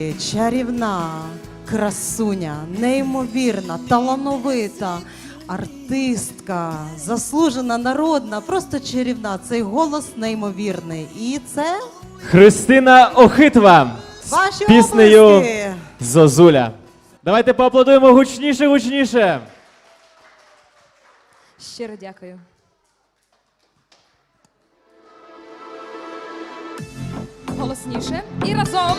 Чарівна, красуня, неймовірна, талановита артистка, заслужена народна, просто чарівна. Цей голос неймовірний. І це Христина Охитва з піснею обласки. Зозуля. Давайте поаплодуємо гучніше, гучніше. Щиро дякую. Голосніше і разом.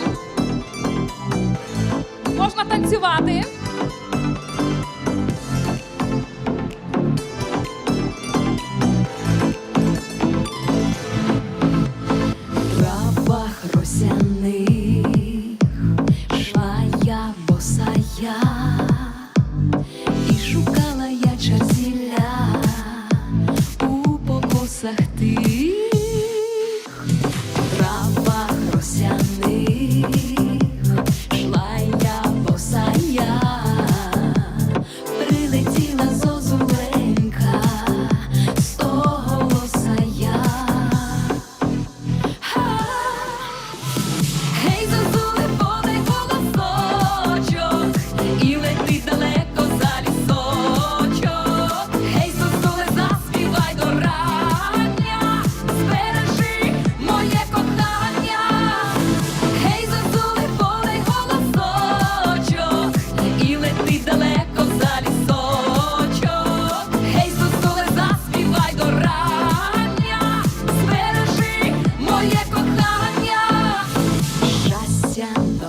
Можна танцювати.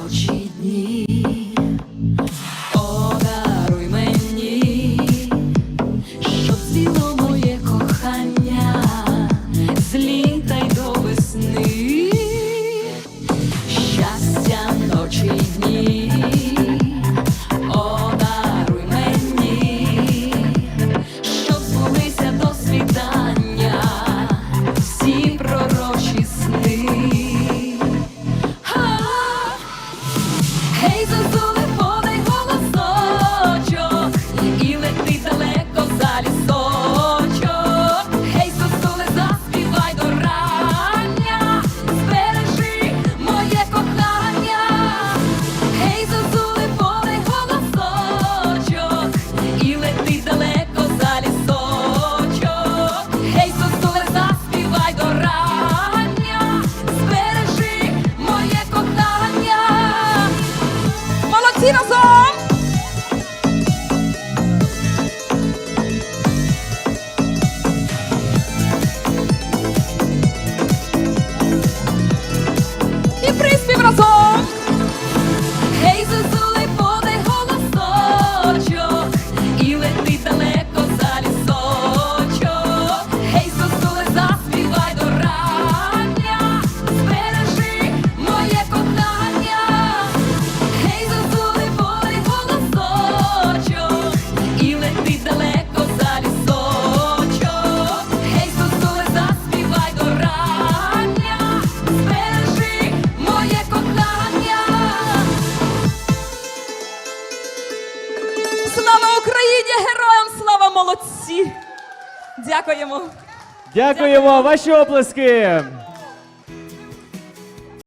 Очі дні, одаруй мені, щоб ціло кохання, з літа й до весни, щастя ночі дні. Дякуємо. Дякуємо, ваші оплески.